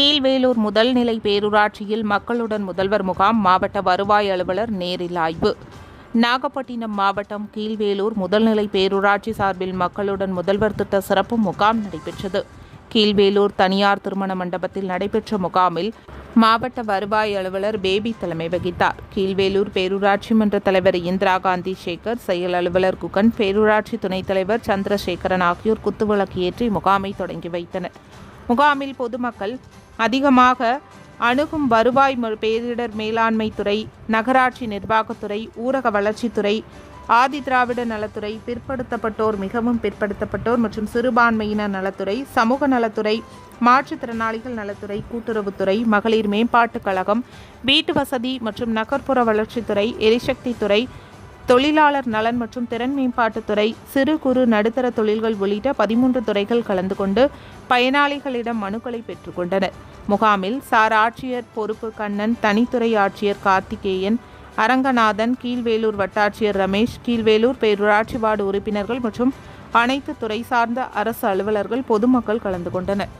கீழ்வேலூர் முதல்நிலை பேரூராட்சியில் மக்களுடன் முதல்வர் முகாம் மாவட்ட வருவாய் அலுவலர் நேரில் ஆய்வு. நாகப்பட்டினம் மாவட்டம் கீழ்வேலூர் முதல்நிலை பேரூராட்சி சார்பில் மக்களுடன் முதல்வர் திட்ட சிறப்பு முகாம் நடைபெற்றது. கீழ்வேலூர் தனியார் திருமண மண்டபத்தில் நடைபெற்ற முகாமில் மாவட்ட வருவாய் அலுவலர் பேபி தலைமை வகித்தார். கீழ்வேலூர் பேரூராட்சி மன்ற தலைவர் இந்திரா காந்தி சேகர் செயல் அலுவலர் குகன் பேரூராட்சி துணைத் தலைவர் சந்திரசேகரன் ஆகியோர் குத்துவிளக்கு ஏற்றி முகாமை தொடங்கி வைத்தனர். முகாமில் பொதுமக்கள் அதிகமாக அணுகும் வருவாய் பேரிடர் மேலாண்மை துறை நகராட்சி நிர்வாகத்துறை ஊரக வளர்ச்சித்துறை ஆதி திராவிட நலத்துறை பிற்படுத்தப்பட்டோர் மிகவும் பிற்படுத்தப்பட்டோர் மற்றும் சிறுபான்மையினர் நலத்துறை சமூக நலத்துறை மாற்றுத்திறனாளிகள் நலத்துறை கூட்டுறவுத்துறை மகளிர் மேம்பாட்டுக் கழகம் வீட்டு வசதி மற்றும் நகர்ப்புற வளர்ச்சித்துறை எரிசக்தித்துறை தொழிலாளர் நலன் மற்றும் திறன் மேம்பாட்டுத்துறை சிறு குறு நடுத்தர தொழில்கள் உள்ளிட்ட பதிமூன்று துறைகள் கலந்து கொண்டு பயனாளிகளிடம் மனுக்களை பெற்றுக்கொண்டனர் முகாமில் சார் ஆட்சியர் பொறுப்பு கண்ணன் தனித்துறை ஆட்சியர் கார்த்திகேயன் அரங்கநாதன் கீழ்வேலூர் வட்டாட்சியர் ரமேஷ் கீழ்வேலூர் பேரூராட்சி வார்டு உறுப்பினர்கள் மற்றும் அனைத்து துறை சார்ந்த அரசு அலுவலர்கள் பொதுமக்கள் கலந்து கொண்டனர்.